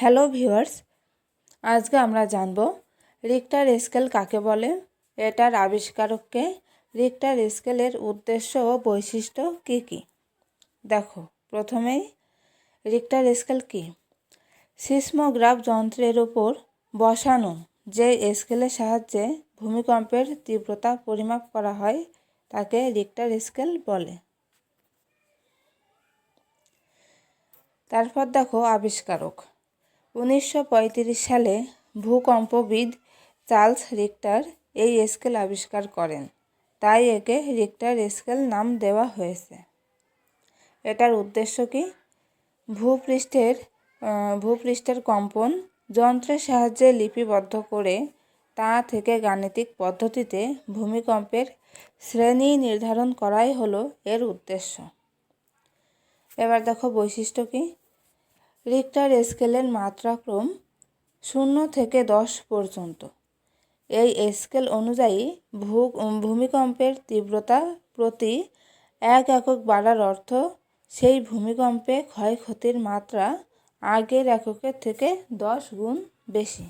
Hello viewers, আজকে আমরা জানব রিক্টার স্কেল কাকে বলে? এটার আবিষ্কারককে রিক্টার স্কেলের উদ্দেশ্য ও বৈশিষ্ট্য কী কী? দেখো, প্রথমেই রিক্টার স্কেল কী? সিসমোগ্রাফ যন্ত্রের উপর বসানো যে স্কেলের সাহায্যে ভূমিকম্পের তীব্রতা পরিমাপ করা হয়, তাকে রিক্টার স্কেল বলে। তারপর দেখো, আবিষ্কারক। উনিশশো পঁয়ত্রিশ সালে ভূকম্পবিদ চার্লস রিক্টার এই স্কেল আবিষ্কার করেন। তাই একে রিক্টার স্কেল নাম দেওয়া হয়েছে। এটার উদ্দেশ্য কি? ভূপৃষ্ঠের ভূপৃষ্ঠের কম্পন যন্ত্রের সাহায্যে লিপিবদ্ধ করে তা থেকে গাণিতিক পদ্ধতিতে ভূমিকম্পের শ্রেণি নির্ধারণ করাই হলো এর উদ্দেশ্য। এবার দেখো বৈশিষ্ট্য কী? রিক্টার স্কেলের মাত্রাক্রম শূন্য থেকে দশ পর্যন্ত। এই স্কেল অনুযায়ী ভূ, ভূমিকম্পের তীব্রতা প্রতি এক একক বাড়ার অর্থ সেই ভূমিকম্পে ক্ষয়ক্ষতির মাত্রা আগের এককের থেকে দশ গুণ বেশি।